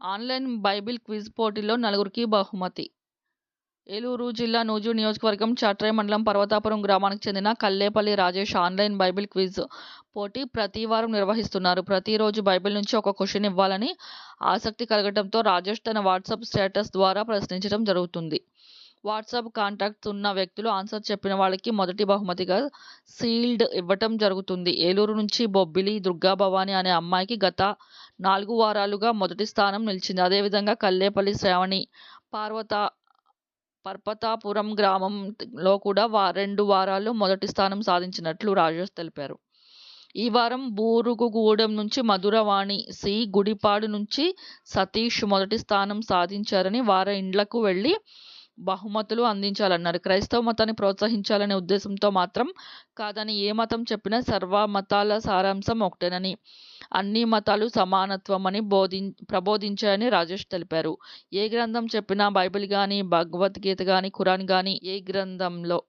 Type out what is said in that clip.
Online Bible quiz పోటీలో నలుగురికి బహుమతి. ఏలూరు జిల్లా నూజు నియోజకవర్గం చట్రాయి మండలం పర్వతాపురం గ్రామానికి చెందిన Kallepalli Rajesh online bible quiz పోటీ ప్రతి వారం నిర్వహిస్తున్నారు. ప్రతిరోజు బైబిల్ నుంచి ఒక క్వశ్చన్ ఇవ్వాలని ఆసక్తి కలగడంతో రాజేష్ తన వాట్సాప్ స్టేటస్ ద్వారా ప్రశ్నించడం జరుగుతుంది. వాట్సాప్ కాంటాక్ట్స్ ఉన్న వ్యక్తులు ఆన్సర్ చెప్పిన వాళ్ళకి మొదటి బహుమతిగా సీల్డ్ ఇవ్వటం జరుగుతుంది. ఏలూరు నుంచి బొబ్బిలి దుర్గా భవాని అనే అమ్మాయికి గత నాలుగు వారాలుగా మొదటి స్థానం నిలిచింది. అదేవిధంగా కల్లేపల్లి శ్రావణి పార్వత పర్వతాపురం గ్రామంలో కూడా వా రెండు వారాలు మొదటి స్థానం సాధించినట్లు రాజేష్ తెలిపారు. ఈ వారం బూరుగుగూడెం నుంచి మధురవాణి సి గుడిపాడు నుంచి సతీష్ మొదటి స్థానం సాధించారని వారి ఇండ్లకు వెళ్ళి బహుమతులు అందించాలన్నారు. క్రైస్తవ మతాన్ని ప్రోత్సహించాలనే ఉద్దేశంతో మాత్రం కాదని ఏ మతం చెప్పినా సర్వ మతాల సారాంశం ఒకటేనని అన్ని మతాలు సమానత్వం అని బోధి ప్రబోధించాయని రాజేష్ తెలిపారు. ఏ గ్రంథం చెప్పినా బైబిల్ కానీ భగవద్గీత కానీ ఖురాన్ కానీ ఏ గ్రంథంలో